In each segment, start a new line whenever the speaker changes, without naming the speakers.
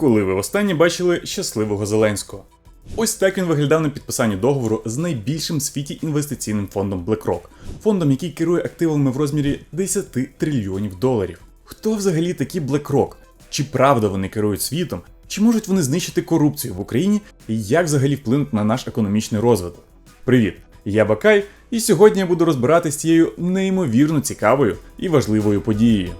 Коли ви востаннє бачили щасливого Зеленського? Ось так він виглядав на підписанні договору з найбільшим в світі інвестиційним фондом BlackRock, фондом, який керує активами в розмірі 10 трильйонів доларів. Хто взагалі такі BlackRock? Чи правда вони керують світом? Чи можуть вони знищити корупцію в Україні і як взагалі вплинути на наш економічний розвиток? Привіт! Я Бакай, і сьогодні я буду розбиратися з цією неймовірно цікавою і важливою подією.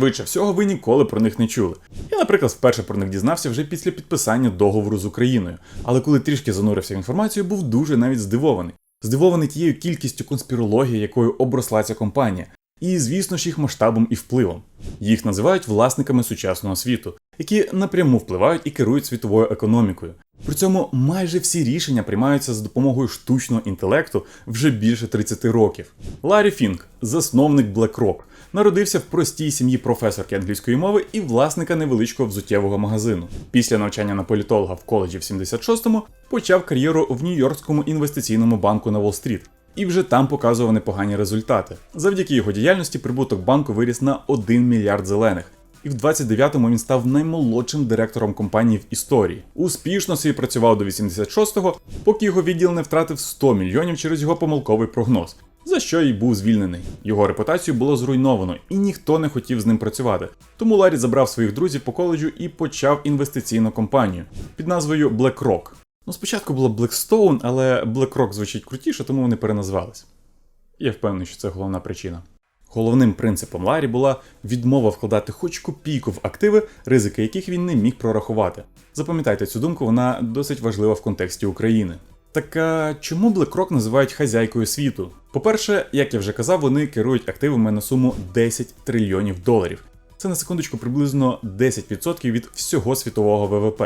Швидше всього, ви ніколи про них не чули. Я, наприклад, вперше про них дізнався вже після підписання договору з Україною, але коли трішки занурився в інформацію, був дуже навіть здивований. Здивований тією кількістю конспірології, якою обросла ця компанія, і, звісно ж, їх масштабом і впливом. Їх називають власниками сучасного світу, які напряму впливають і керують світовою економікою. При цьому майже всі рішення приймаються за допомогою штучного інтелекту вже більше 30 років. Ларі Фінк, засновник BlackRock, народився в простій сім'ї професорки англійської мови і власника невеличкого взуттєвого магазину. Після навчання на політолога в коледжі в 76-му почав кар'єру в Нью-Йоркському інвестиційному банку на Уолл-стріт. І вже там показував непогані результати. Завдяки його діяльності прибуток банку виріс на 1 мільярд зелених. І в 29-му він став наймолодшим директором компанії в історії. Успішно свій працював до 86-го, поки його відділ не втратив 100 мільйонів через його помилковий прогноз, за що й був звільнений. Його репутацію було зруйновано, і ніхто не хотів з ним працювати. Тому Ларі забрав своїх друзів по коледжу і почав інвестиційну компанію під назвою BlackRock. Ну, спочатку було Blackstone, але BlackRock звучить крутіше, тому вони переназвались. Я впевнений, що це головна причина. Головним принципом Ларі була відмова вкладати хоч копійку в активи, ризики яких він не міг прорахувати. Запам'ятайте цю думку, вона досить важлива в контексті України. Так а чому BlackRock називають хазяйкою світу? По-перше, як я вже казав, вони керують активами на суму 10 трильйонів доларів. Це на секундочку приблизно 10% від всього світового ВВП.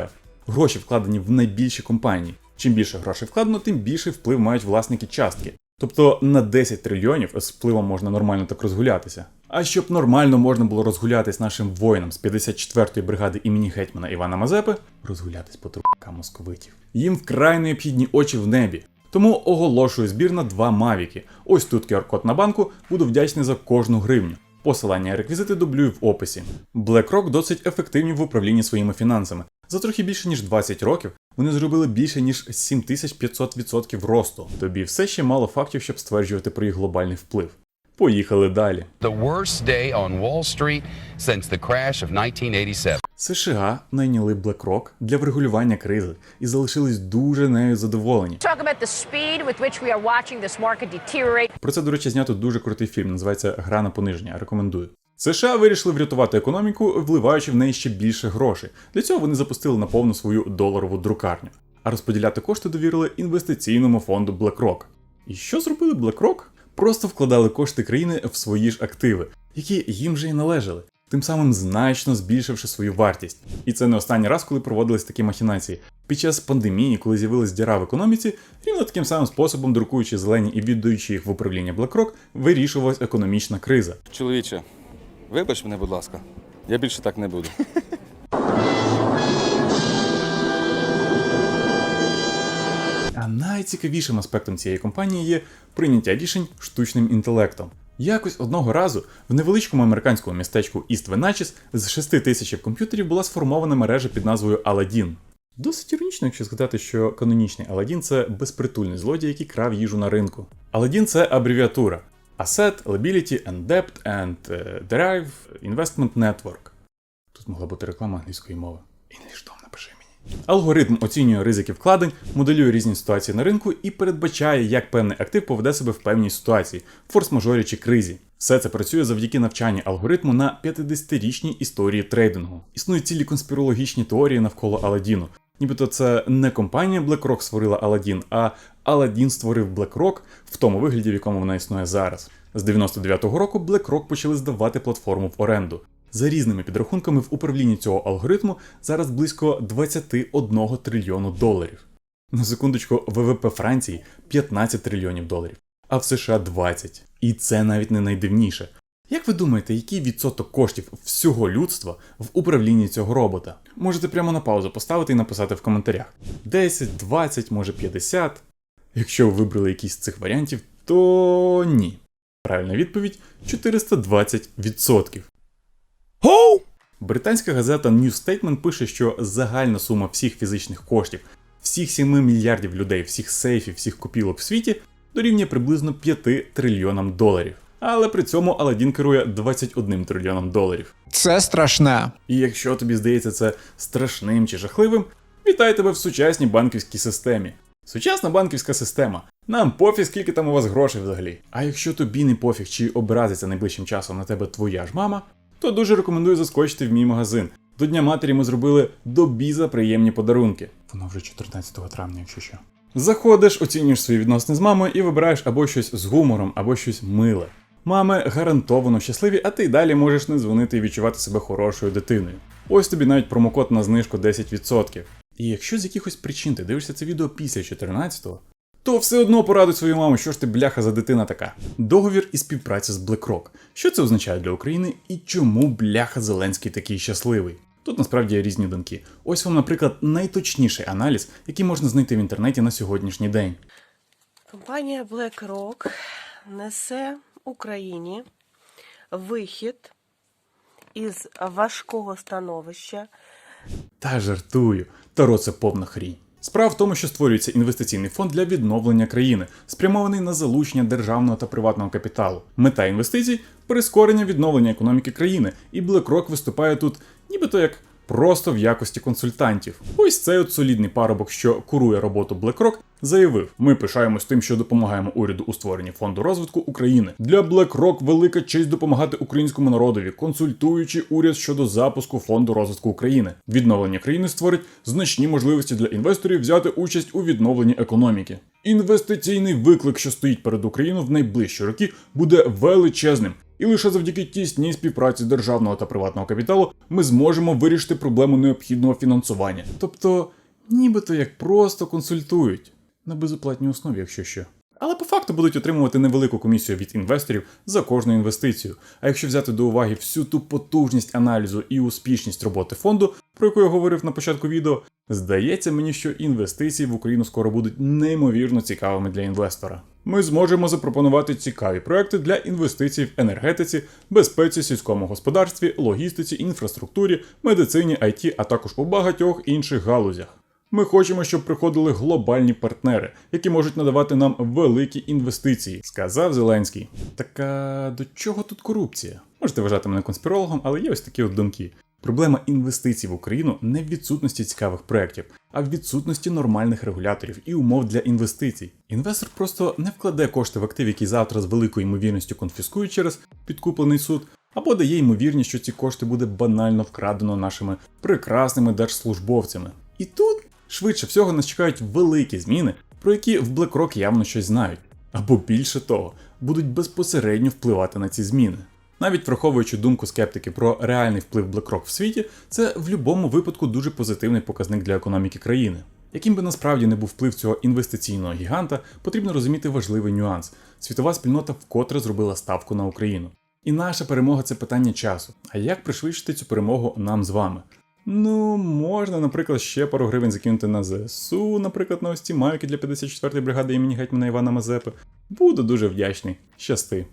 Гроші вкладені в найбільші компанії. Чим більше грошей вкладено, тим більший вплив мають власники частки. Тобто на 10 трильйонів з впливом можна нормально так розгулятися. А щоб нормально можна було розгулятись нашим воїнам з 54-ї бригади імені гетьмана Івана Мазепи, розгулятись по трубкам московитів. Їм вкрай необхідні очі в небі. Тому оголошую збір на два мавіки. Ось тут QR-код на банку, буду вдячний за кожну гривню. Посилання і реквізити дублюю в описі. BlackRock досить ефективні в управлінні своїми фінансами. За трохи більше ніж 20 років вони зробили більше ніж 7500% росту. Тобі все ще мало фактів, щоб стверджувати про їх глобальний вплив. Поїхали далі.
The worst day on Wall Street since the crash of 1987.
США найняли BlackRock для врегулювання кризи і залишились дуже нею задоволені.
Talk about the speed with which we are watching this market deteriorate.
Про це, до речі, знято дуже крутий фільм, називається Гра на пониження. Рекомендую. США вирішили врятувати економіку, вливаючи в неї ще більше грошей. Для цього вони запустили на повну свою доларову друкарню. А розподіляти кошти довірили інвестиційному фонду BlackRock. І що зробили BlackRock? Просто вкладали кошти країни в свої ж активи, які їм же й належали, тим самим значно збільшивши свою вартість. І це не останній раз, коли проводились такі махінації. Під час пандемії, коли з'явилась діра в економіці, рівно таким самим способом, друкуючи зелені і віддаючи їх в управління BlackRock, вирішувалась економічна криза.
Чоловіче, вибач мене, будь ласка. Я більше так не буду.
А найцікавішим аспектом цієї компанії є прийняття рішень штучним інтелектом. Якось одного разу в невеличкому американському містечку Іст Веначіс з 6 тисяч комп'ютерів була сформована мережа під назвою Aladdin. Досить іронічно, якщо сказати, що канонічний Aladdin – це безпритульний злодій, який крав їжу на ринку. Aladdin – це абревіатура Asset, Liability and Debt and е, Derive Investment Network. Тут могла бути реклама англійської мови. English. Алгоритм оцінює ризики вкладень, моделює різні ситуації на ринку і передбачає, як певний актив поведе себе в певній ситуації, форс-мажорі чи кризі. Все це працює завдяки навчанню алгоритму на 50-річній історії трейдингу. Існують цілі конспірологічні теорії навколо Аладдіну. Нібито це не компанія BlackRock створила Aladdin, а Aladdin створив BlackRock в тому вигляді, в якому вона існує зараз. З 99-го року BlackRock почали здавати платформу в оренду. За різними підрахунками в управлінні цього алгоритму зараз близько 21 трильйону доларів. На секундочку, ВВП Франції 15 трильйонів доларів, а в США 20. І це навіть не найдивніше. Як ви думаєте, який відсоток коштів всього людства в управлінні цього робота? Можете прямо на паузу поставити і написати в коментарях: 10, 20, може 50. Якщо ви вибрали якийсь з цих варіантів, то ні. Правильна відповідь 420%. Британська газета New Statement пише, що загальна сума всіх фізичних коштів, всіх 7 мільярдів людей, всіх сейфів, всіх копілок в світі дорівнює приблизно 5 трильйонам доларів. Але при цьому Аладдін керує 21 трильйоном доларів.
Це страшне.
І якщо тобі здається це страшним чи жахливим, вітаю тебе в сучасній банківській системі. Сучасна банківська система. Нам пофіг, скільки там у вас грошей взагалі. А якщо тобі не пофіг, чи образиться найближчим часом на тебе твоя ж мама, то дуже рекомендую заскочити в мій магазин. До Дня матері ми зробили до біза приємні подарунки. Воно вже 14 травня, якщо що. Заходиш, оцінюєш свої відносини з мамою і вибираєш або щось з гумором, або щось миле. Мами гарантовано щасливі, а ти й далі можеш не дзвонити і відчувати себе хорошою дитиною. Ось тобі навіть промокод на знижку 10%. І якщо з якихось причин ти дивишся це відео після 14-го, то все одно порадуй свою маму, що ж ти бляха за дитина така. Договір і співпраця з BlackRock. Що це означає для України і чому бляха Зеленський такий щасливий? Тут насправді є різні думки. Ось вам, наприклад, найточніший аналіз, який можна знайти в інтернеті на сьогоднішній день.
Компанія BlackRock несе Україні вихід із важкого становища
Та жартую, Таро це повна хрінь. Справа в тому, що створюється інвестиційний фонд для відновлення країни, спрямований на залучення державного та приватного капіталу. Мета інвестицій прискорення відновлення економіки країни, і BlackRock виступає тут, нібито як просто в якості консультантів. Ось цей от солідний парубок, що курує роботу BlackRock, заявив: ми пишаємось тим, що допомагаємо уряду у створенні фонду розвитку України. Для BlackRock велика честь допомагати українському народові, консультуючи уряд щодо запуску фонду розвитку України. Відновлення країни створить значні можливості для інвесторів взяти участь у відновленні економіки. Інвестиційний виклик, що стоїть перед Україною в найближчі роки, буде величезним. І лише завдяки тісній співпраці державного та приватного капіталу ми зможемо вирішити проблему необхідного фінансування. Тобто, нібито як просто консультують на безоплатній основі, якщо що. Але по факту будуть отримувати невелику комісію від інвесторів за кожну інвестицію. А якщо взяти до уваги всю ту потужність аналізу і успішність роботи фонду, про яку я говорив на початку відео, здається мені, що інвестиції в Україну скоро будуть неймовірно цікавими для інвестора. Ми зможемо запропонувати цікаві проекти для інвестицій в енергетиці, безпеці, сільському господарстві, логістиці, інфраструктурі, медицині, IT, а також у багатьох інших галузях. Ми хочемо, щоб приходили глобальні партнери, які можуть надавати нам великі інвестиції, сказав Зеленський. Так а до чого тут корупція? Можете вважати мене конспірологом, але є ось такі от думки. Проблема інвестицій в Україну не в відсутності цікавих проєктів, а в відсутності нормальних регуляторів і умов для інвестицій. Інвестор просто не вкладе кошти в актив, який завтра з великою ймовірністю конфіскують через підкуплений суд, або дає ймовірність, що ці кошти буде банально вкрадено нашими прекрасними держслужбовцями. І тут швидше всього нас чекають великі зміни, про які в BlackRock явно щось знають, або більше того, будуть безпосередньо впливати на ці зміни. Навіть враховуючи думку скептики про реальний вплив BlackRock в світі, це в будь-якому випадку дуже позитивний показник для економіки країни. Яким би насправді не був вплив цього інвестиційного гіганта, потрібно розуміти важливий нюанс: світова спільнота вкотре зробила ставку на Україну. І наша перемога це питання часу. А як пришвидшити цю перемогу нам з вами? Ну, можна, наприклад, ще пару гривень закинути на ЗСУ, наприклад, на ось ці майки для 54-ї бригади імені гетьмана Івана Мазепи. Буду дуже вдячний. Щасти.